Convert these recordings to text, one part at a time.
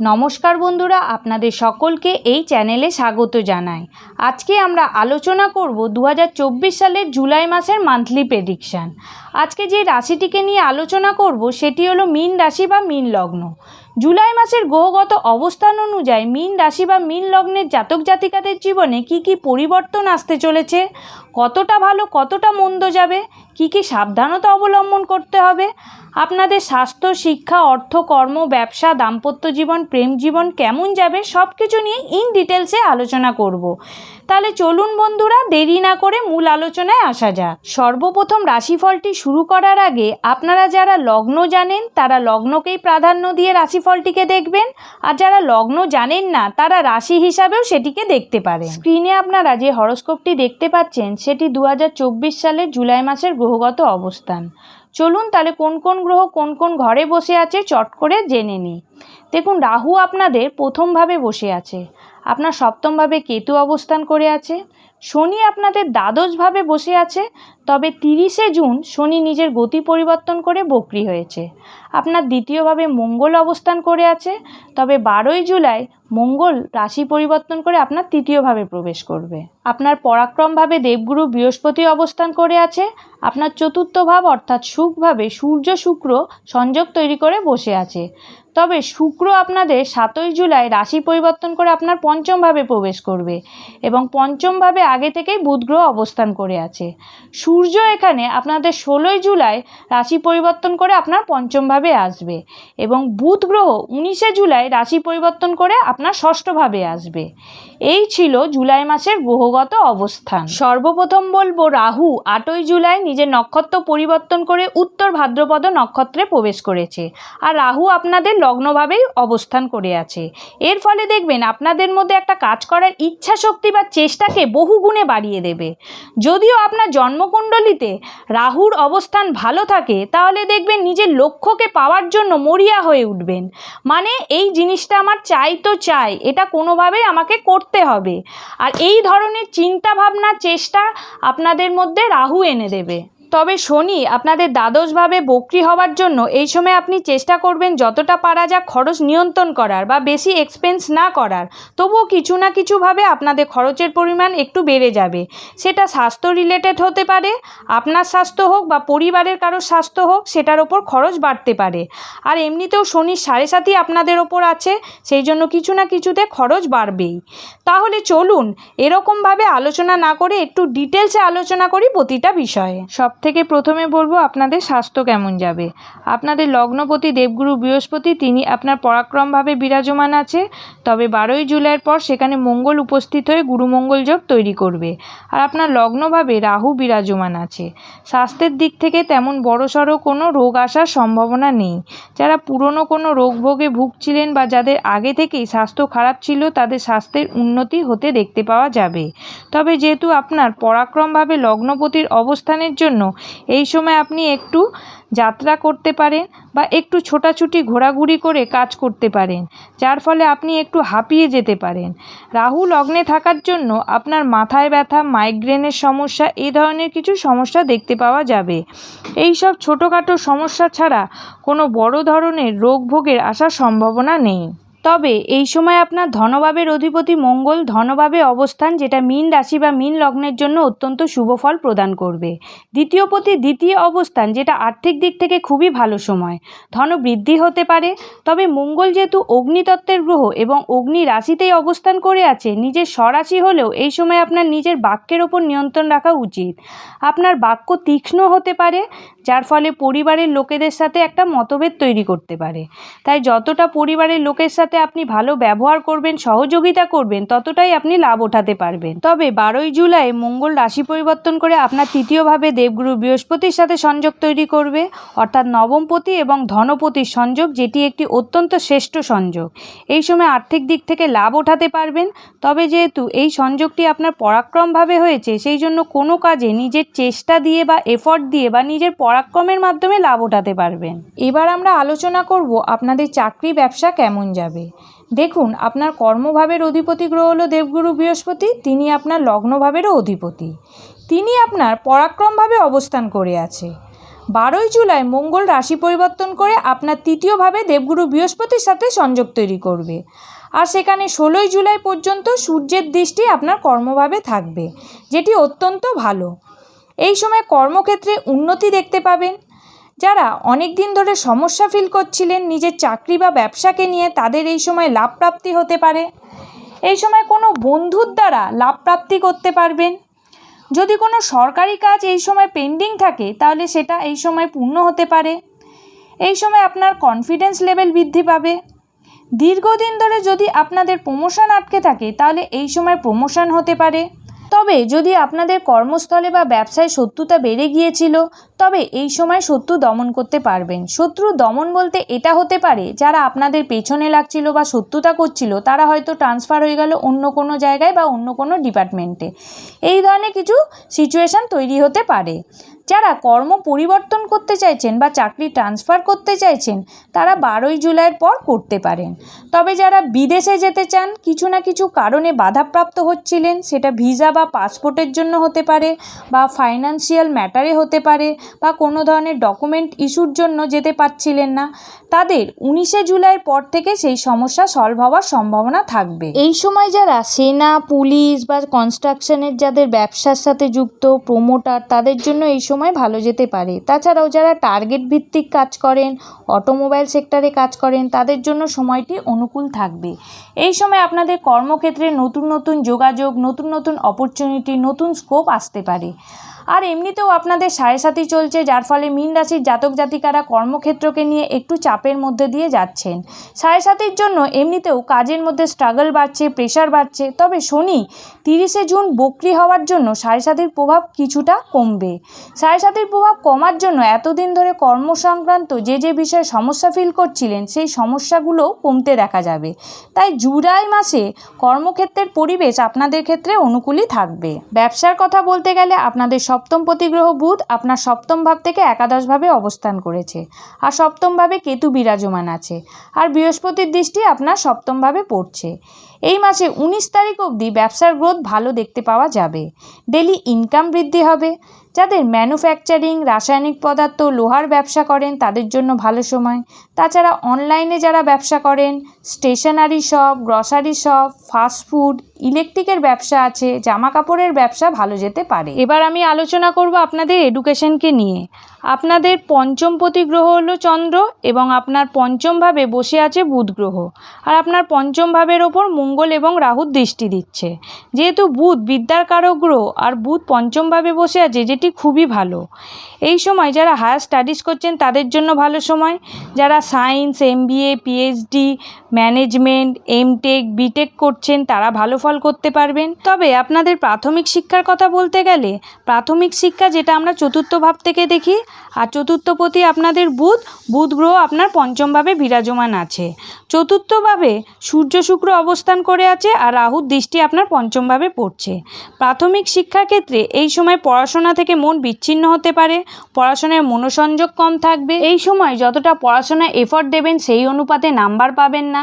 নমস্কার বন্ধুরা, আপনাদের সকলকে এই চ্যানেলে স্বাগত জানাই। আজকে আমরা আলোচনা করব দু হাজার চব্বিশ সালের জুলাই মাসের মান্থলি প্রেডিকশান আজকে যে রাশিটিকে নিয়ে আলোচনা করব, সেটি হলো মীন রাশি বা মীন লগ্ন। জুলাই মাসের গ্রহগত অবস্থান অনুযায়ী মীন রাশি বা মীন লগ্নের জাতক জাতিকাদের জীবনে কি কি পরিবর্তন আসতে চলেছে? কতটা ভালো, কতটা মন্দ যাবে? কি কি সাবধানতা অবলম্বন করতে হবে? আপনাদের স্বাস্থ্য, শিক্ষা, অর্থ, কর্ম, ব্যবসা, দাম্পত্য জীবন, প্রেম জীবন কেমন যাবে সব কিছু নিয়ে ইন ডিটেলসে আলোচনা করব। তাহলে চলুন বন্ধুরা, দেরি না করে মূল আলোচনায় আসা যাক। সর্বপ্রথম রাশিফলটি শুরু করার আগে আপনারা যারা লগ্ন জানেন, তারা লগ্নকেই প্রাধান্য দিয়ে রাশিফলটিকে দেখবেন। আর যারা লগ্ন জানেন না, তারা রাশি হিসাবেও সেটিকে দেখতে পারেন। স্ক্রিনে আপনারা যে হরস্কোপটি দেখতে পাচ্ছেন, সেটি দু হাজার চব্বিশ সালের জুলাই মাসের গ্রহগত অবস্থান। চলুন তাহলে কোন কোন গ্রহ কোন কোন ঘরে বসে আছে চট করে জেনে নিই। দেখুন, রাহু আপনাদের প্রথমভাবে বসে আছে। আপনার সপ্তমভাবে কেতু অবস্থান করে আছে। শনি আপনাদের দ্বাদশভাবে বসে আছে, তবে তিরিশে জুন শনি নিজের গতি পরিবর্তন করে বকরি হয়েছে। আপনার দ্বিতীয়ভাবে মঙ্গল অবস্থান করে আছে, তবে বারোই জুলাই মঙ্গল রাশি পরিবর্তন করে আপনার তৃতীয়ভাবে প্রবেশ করবে। আপনার পরাক্রমভাবে দেবগুরু বৃহস্পতি অবস্থান করে আছে, আপনার চতুর্থ ভাব অর্থাৎ সুখভাবে সূর্য শুক্র সংযোগ তৈরি করে বসে আছে। তবে শুক্র আপনাদের সাতই জুলাই রাশি পরিবর্তন করে আপনার পঞ্চমভাবে প্রবেশ করবে এবং পঞ্চমভাবে আগে থেকেই বুধ গ্রহ অবস্থান করে আছে। সূর্য এখানে আপনাদের ষোলোই জুলাই রাশি পরিবর্তন করে আপনার পঞ্চমভাবে আসবে এবং বুধ গ্রহ উনিশে জুলাই রাশি পরিবর্তন করে আপনার ষষ্ঠভাবে আসবে। এই ছিল জুলাই মাসের গ্রহগত অবস্থান। সর্বপ্রথম বলব রাহু আটই জুলাই নিজের নক্ষত্র পরিবর্তন করে উত্তর ভাদ্রপদ নক্ষত্রে প্রবেশ করেছে। আর রাহু আপনাদের লগ্নভাবেই অবস্থান করে আছে। এর ফলে দেখবেন আপনাদের মধ্যে একটা কাজ করার ইচ্ছা শক্তি বা চেষ্টাকে বহুগুণে বাড়িয়ে দেবে। যদিও আপনার জন্মকুণ্ডলিতে রাহুর অবস্থান ভালো থাকে, তাহলে দেখবেন নিজের লক্ষ্যকে পাওয়ার জন্য মরিয়া হয়ে উঠবেন। মানে এই জিনিসটা আমার চাই তো চাই, এটা কোনোভাবেই আমাকে করতে হবে। আর এই ধরনের চিন্তা ভাবনা চেষ্টা আপনাদের মধ্যে রাহু এনে দেবে। তবে শনি, আপনাদের দ্বাদশভাবে বক্রি হওয়ার জন্য এই সময় আপনি চেষ্টা করবেন যতটা পারা যাক খরচ নিয়ন্ত্রণ করার বা বেশি এক্সপেন্স না করার। তবুও কিছু না কিছুভাবে আপনাদের খরচের পরিমাণ একটু বেড়ে যাবে। সেটা স্বাস্থ্য রিলেটেড হতে পারে, আপনার স্বাস্থ্য হোক বা পরিবারের কারোর স্বাস্থ্য হোক, সেটার ওপর খরচ বাড়তে পারে। আর এমনিতেও শনির সাড়ে সাতই আপনাদের ওপর আছে, সেই জন্য কিছু না কিছুতে খরচ বাড়বেই। তাহলে চলুন, এরকমভাবে আলোচনা না করে একটু ডিটেলসে আলোচনা করি প্রতিটা বিষয়ে। সব থেকে প্রথমে বলব আপনাদের স্বাস্থ্য কেমন যাবে। আপনাদের লগ্নপতি দেবগুরু বৃহস্পতি, তিনি আপনার পরাক্রমভাবে বিরাজমান আছে। তবে বারোই জুলাইয়ের পর সেখানে মঙ্গল উপস্থিত হয়ে গুরুমঙ্গল যোগ তৈরি করবে। আর আপনার লগ্নভাবে রাহু বিরাজমান আছে। স্বাস্থ্যের দিক থেকে তেমন বড়সড় কোনো রোগ আসার সম্ভাবনা নেই। যারা পুরনো কোনো রোগ ভোগে ভুগছিলেন বা যাদের আগে থেকেই স্বাস্থ্য খারাপ ছিল, তাদের স্বাস্থ্যের উন্নতি হতে দেখতে পাওয়া যাবে। তবে যেহেতু আপনার পরাক্রমভাবে লগ্নপতির অবস্থানের জন্য এই সময় আপনি একটু যাত্রা করতে পারেন বা একটু ছোটাছুটি, ঘোরাঘুরি করে কাজ করতে পারেন, যার ফলে আপনি একটু হাঁপিয়ে যেতে পারেন। রাহু লগ্নে থাকার জন্য আপনার মাথায় ব্যথা মাইগ্রেনের সমস্যা, এই ধরনের কিছু সমস্যা দেখতে পাওয়া যাবে। এই সব ছোটোখাটো সমস্যা ছাড়া কোনো বড় ধরনের রোগ ভোগের আসার সম্ভাবনা নেই। তবে এই সময় আপনার ধনভাবের অধিপতি মঙ্গল ধনভাবে অবস্থান, যেটা মীন রাশি বা মীন লগ্নের জন্য অত্যন্ত শুভ ফল প্রদান করবে। দ্বিতীয় পতি দ্বিতীয় অবস্থান, যেটা আর্থিক দিক থেকে খুবই ভালো সময়। ধন বৃদ্ধি হতে পারে, তবে মঙ্গল যেহেতু অগ্নিতত্ত্বের গ্রহ এবং অগ্নি রাশিতেই অবস্থান করে আছে, নিজের স্বরাশি হলেও এই সময় আপনার নিজের বাক্যের ওপর নিয়ন্ত্রণ রাখা উচিত। আপনার বাক্য তীক্ষ্ণ হতে পারে, যার ফলে পরিবারের লোকেদের সাথে একটা মতভেদ তৈরি করতে পারে। তাই যতটা পরিবারের লোকের সাথে আপনি ভালো ব্যবহার করবেন, সহযোগিতা করবেন, ততটাই আপনি লাভ ওঠাতে পারবেন। তবে বারোই জুলাই মঙ্গল রাশি পরিবর্তন করে আপনার তৃতীয়ভাবে দেবগুরু বৃহস্পতির সাথে সংযোগ তৈরি করবে, অর্থাৎ নবমপতি এবং ধনপতির সংযোগ, যেটি একটি অত্যন্ত শ্রেষ্ঠ সংযোগ। এই সময় আর্থিক দিক থেকে লাভ ওঠাতে পারবেন, তবে যেহেতু এই সংযোগটি আপনার পরাক্রমভাবে হয়েছে, সেই জন্য কোনো কাজে নিজের চেষ্টা দিয়ে বা এফর্ট দিয়ে বা নিজের পরাক্রমের মাধ্যমে লাভ ওঠাতে পারবেন। এবার আমরা আলোচনা করব আপনাদের চাকরি ব্যবসা কেমন যাবে। দেখুন, আপনার কর্মভাবের অধিপতি গ্রহ হলো দেবগুরু বৃহস্পতি, তিনি আপনার লগ্নভাবেরও অধিপতি। তিনি আপনার পরাক্রমভাবে অবস্থান করে আছে। বারোই জুলাই মঙ্গল রাশি পরিবর্তন করে আপনার তৃতীয়ভাবে দেবগুরু বৃহস্পতির সাথে সংযোগ তৈরি করবে। আর সেখানে ষোলোই জুলাই পর্যন্ত সূর্যের দৃষ্টি আপনার কর্মভাবে থাকবে, যেটি অত্যন্ত ভালো। এই সময় কর্মক্ষেত্রে উন্নতি দেখতে পাবেন। যারা অনেক দিন ধরে সমস্যা ফিল করছিলেন নিজের চাকরি বা ব্যবসাকে নিয়ে, তাদের এই সময় লাভ প্রাপ্তি হতে পারে। এই সময় কোনো বন্ধুর দ্বারা লাভ প্রাপ্তি করতে পারবেন। যদি কোনো সরকারি কাজ এই সময় পেন্ডিং থাকে, তাহলে সেটা এই সময় পূর্ণ হতে পারে। এই সময় আপনার কনফিডেন্স লেভেল বৃদ্ধি পাবে। দীর্ঘদিন ধরে যদি আপনাদের প্রমোশন আটকে থাকে, তাহলে এই সময় প্রমোশন হতে পারে। তবে যদি আপনাদের কর্মস্থলে বা ব্যবসায় শত্রুতা বেড়ে গিয়েছিল, তবে এই সময় শত্রু দমন করতে পারবেন। শত্রু দমন বলতে এটা হতে পারে, যারা আপনাদের পেছনে লাগছিল বা শত্রুতা করছিল, তারা হয়তো ট্রান্সফার হয়ে গেল অন্য কোনো জায়গায় বা অন্য কোনো ডিপার্টমেন্টে এই ধরনের কিছু সিচুয়েশান তৈরি হতে পারে। যারা কর্ম পরিবর্তন করতে চাইছেন বা চাকরি ট্রান্সফার করতে চাইছেন, তারা বারোই জুলাইয়ের পর করতে পারেন। তবে যারা বিদেশে যেতে চান, কিছু না কিছু কারণে বাধাপ্রাপ্ত হচ্ছিলেন, সেটা ভিসা বা পাসপোর্টের জন্য হতে পারে বা ফাইন্যান্সিয়াল ম্যাটারে হতে পারে বা কোনো ধরনের ডকুমেন্ট ইস্যুর জন্য যেতে পারছিলেন না। তাদের উনিশে জুলাইয়ের পর থেকে সেই সমস্যা সলভ হওয়ার সম্ভাবনা থাকবে। এই সময় যারা সেনা, পুলিশ বা কনস্ট্রাকশনের যাদের ব্যবসার সাথে যুক্ত প্রোমোটার তাদের জন্য এই সময় ভালো যেতে পারে। তাছাড়াও যারা টার্গেট ভিত্তিক কাজ করেন অটোমোবাইল সেক্টরে কাজ করেন, তাদের জন্য সময়টি অনুকূল থাকবে। এই সময় আপনাদের কর্মক্ষেত্রে নতুন নতুন যোগাযোগ, নতুন নতুন অপরচুনিটি নতুন স্কোপ আসতে পারে। আর এমনিতেও আপনাদের সাড়ে সাথী চলছে, যার ফলে মীন রাশির জাতক জাতিকারা কর্মক্ষেত্রকে নিয়ে একটু চাপের মধ্যে দিয়ে যাচ্ছেন। সাড়ে সাতির জন্য এমনিতেও কাজের মধ্যে স্ট্রাগল বাড়ছে প্রেশার বাড়ছে। তবে শনি তিরিশে জুন বক্রি হওয়ার জন্য সাড়ে সাতির প্রভাব কিছুটা কমবে। সাড়ে সাতির প্রভাব কমার জন্য এতদিন ধরে কর্ম সংক্রান্ত যে যে বিষয়ে সমস্যা ফিল করছিলেন, সেই সমস্যাগুলোও কমতে দেখা যাবে। তাই জুলাই মাসে কর্মক্ষেত্রের পরিবেশ আপনাদের ক্ষেত্রে অনুকূলই থাকবে। ব্যবসার কথা বলতে গেলে আপনাদের সপ্তম প্রতিগ্রহ বুধ আপনার সপ্তম ভাব থেকে একাদশভাবে অবস্থান করেছে। আর সপ্তমভাবে কেতু বিরাজমান আছে। আর বৃহস্পতির দৃষ্টি আপনার সপ্তমভাবে পড়ছে। এই মাসে উনিশ তারিখ অবধি ব্যবসার গ্রোথ ভালো দেখতে পাওয়া যাবে। ডেলি ইনকাম বৃদ্ধি হবে। যাদের ম্যানুফ্যাকচারিং, রাসায়নিক পদার্থ, লোহার ব্যবসা করেন, তাদের জন্য ভালো সময়। তাছাড়া অনলাইনে যারা ব্যবসা করেন, stationery shop, grocery shop fast food ইলেকট্রিকের ব্যবসা আছে জামা কাপড়ের ব্যবসা ভালো যেতে পারে। এবার আমি আলোচনা করব আপনাদের এডুকেশনকে নিয়ে। আপনাদের পঞ্চম প্রতি গ্রহ হলো চন্দ্র এবং আপনার পঞ্চমভাবে বসে আছে বুধ গ্রহ। আর আপনার পঞ্চম ভাবের ওপর মঙ্গল এবং রাহুর দৃষ্টি দিচ্ছে। যেহেতু বুধ বিদ্যার কারক গ্রহ, আর বুধ পঞ্চমভাবে বসে আছে যেটি খুবই ভালো। এই সময় যারা হায়ার স্টাডিজ করছেন তাদের জন্য ভালো সময়। যারা science, MBA, PhD, management, M Tech, B Tech করছেন তারা ভালো ফল করতে পারবেন। তবে আপনাদের প্রাথমিক শিক্ষার কথা বলতে গেলে, প্রাথমিক শিক্ষা যেটা আমরা চতুর্থ ভাব থেকে দেখি, আর চতুর্থ প্রতি আপনাদের বুধ বুধ গ্রহ আপনার পঞ্চমভাবে বিরাজমান আছে। চতুর্থভাবে সূর্য শুক্র অবস্থান করে আছে, আর রাহুর দৃষ্টি আপনার পঞ্চমভাবে পড়ছে। প্রাথমিক শিক্ষার ক্ষেত্রে এই সময় পড়াশোনা থেকে মন বিচ্ছিন্ন হতে পারে, পড়াশোনায় মনোসংযোগ কম থাকবে। এই সময় যতটা পড়াশোনায় এফর্ট দেবেন, সেই অনুপাতে নাম্বার পাবেন না।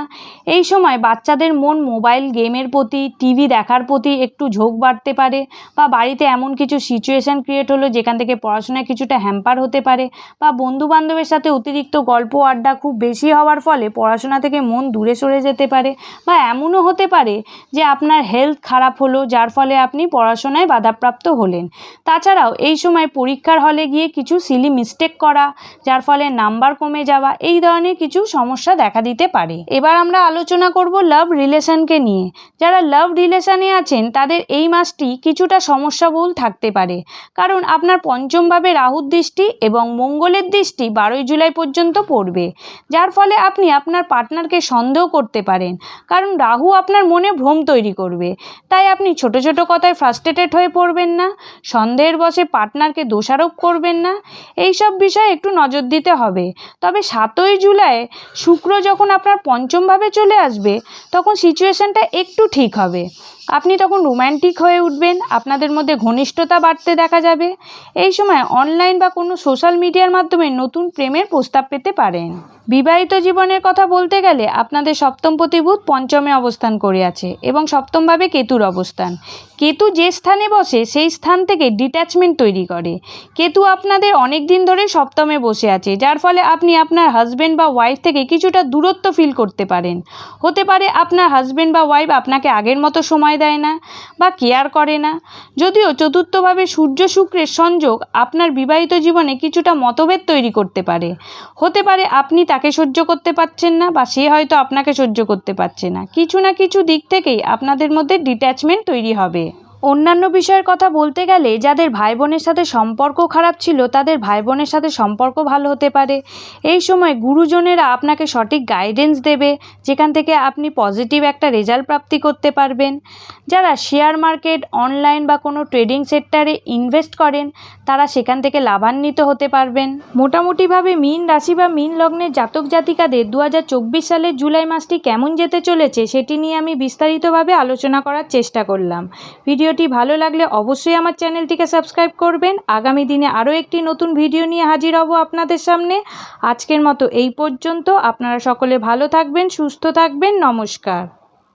এই সময় বাচ্চাদের মন মোবাইল গেমের প্রতি টিভি দেখার প্রতি একটু ঝোঁক বাড়তে পারে বা বাড়িতে এমন কিছু সিচুয়েশান ক্রিয়েট হলো যেখান থেকে পড়াশোনায় কিছুটা হ্যাম্পার হতে পারে বা বন্ধু বান্ধবের সাথে অতিরিক্ত গল্প আড্ডা খুব বেশি হওয়ার ফলে পড়াশোনা থেকে মন দূরে সরে যেতে পারে বা এমনও হতে পারে যে আপনার হেলথ খারাপ হলো, যার ফলে আপনি পড়াশোনায় বাধাপ্রাপ্ত হলেন। তাছাড়াও এই সময় পরীক্ষার হলে গিয়ে কিছু সিলি মিস্টেক করা, যার ফলে নাম্বার কমে যাওয়া, এই ধরনের কিছু সমস্যা দেখা দিতে পারে। এবার আমরা আলোচনা করব লাভ রিলেশনকে নিয়ে। যারা লাভ রিলেশনে আছেন, তাদের এই মাসটি কিছুটা সমস্যাবহুল থাকতে পারে। কারণ আপনার পঞ্চমভাবে রাহুর দৃষ্টি এবং মঙ্গলের দৃষ্টি বারোই জুলাই পর্যন্ত পড়বে। যার ফলে আপনি আপনার পার্টনারকে সন্দেহ করতে পারেন। কারণ রাহু আপনার মনে ভ্রম তৈরি করবে। তাই আপনি ছোট ছোট কথায় ফ্রাস্ট্রেটেড হয়ে পড়বেন না, সন্দেহের বসে পার্টনারকে দোষারোপ করবেন না এই সব বিষয়ে একটু নজর দিতে হবে। তবে সাতই জুলাই শুক্র যখন আপনার পঞ্চমভাবে চলে আসবে, তখন সিচুয়েশানটা একটু ঠিক হবে। হবে আপনি তখন রোম্যান্টিক হয়ে উঠবেন, আপনাদের মধ্যে ঘনিষ্ঠতা বাড়তে দেখা যাবে। এই সময় অনলাইন বা কোনো সোশ্যাল মিডিয়ার মাধ্যমে নতুন প্রেমের প্রস্তাব পেতে পারেন। বিবাহিত জীবনের কথা বলতে গেলে আপনাদের সপ্তম প্রতিভূত পঞ্চমে অবস্থান করে আছে এবং সপ্তমভাবে কেতুর অবস্থান। কেতু যে স্থানে বসে, সেই স্থান থেকে ডিট্যাচমেন্ট তৈরি করে। কেতু আপনাদের অনেক দিন ধরে সপ্তমে বসে আছে, যার ফলে আপনি আপনার হাজবেন্ড বা ওয়াইফ থেকে কিছুটা দূরত্ব ফিল করতে পারেন। হতে পারে আপনার হাজবেন্ড বা ওয়াইফ আপনাকে আগের মতো সময় দেয় না বা কেয়ার করে না। যদিও চতুর্থভাবে সূর্য শুক্রের সংযোগ আপনার বিবাহিত জীবনে কিছুটা মতভেদ তৈরি করতে পারে। হতে পারে আপনি তাকে সহ্য করতে পারছেন না বা সে হয়তো আপনাকে সহ্য করতে পারছে না। কিছু না কিছু দিক থেকেই আপনাদের মধ্যে ডিট্যাচমেন্ট তৈরি হবে। অন্যান্য বিষয়ের কথা বলতে গেলে যাদের ভাই বোনের সাথে সম্পর্ক খারাপ ছিল, তাদের ভাই বোনের সাথে সম্পর্ক ভালো হতে পারে। এই সময় গুরুজনেরা আপনাকে সঠিক গাইডেন্স দেবে, যেখান থেকে আপনি পজিটিভ একটা রেজাল্ট প্রাপ্তি করতে পারবেন। যারা শেয়ার মার্কেট অনলাইন বা কোনো ট্রেডিং সেক্টরে ইনভেস্ট করেন, তারা সেখান থেকে লাভান্বিত হতে পারবেন। মোটামুটিভাবে মীন রাশি বা মীন লগ্নের জাতক জাতিকাদের দু হাজার চব্বিশ সালের জুলাই মাসটি কেমন যেতে চলেছে, সেটি নিয়ে আমি বিস্তারিতভাবে আলোচনা করার চেষ্টা করলাম। ভিডিওটি ভালো লাগলে অবশ্যই আমার চ্যানেলটিকে সাবস্ক্রাইব করবেন। আগামী দিনে আরও একটি নতুন ভিডিও নিয়ে হাজির হব আপনাদের সামনে। আজকের মতো এই পর্যন্ত। আপনারা সকলে ভালো থাকবেন, সুস্থ থাকবেন। নমস্কার।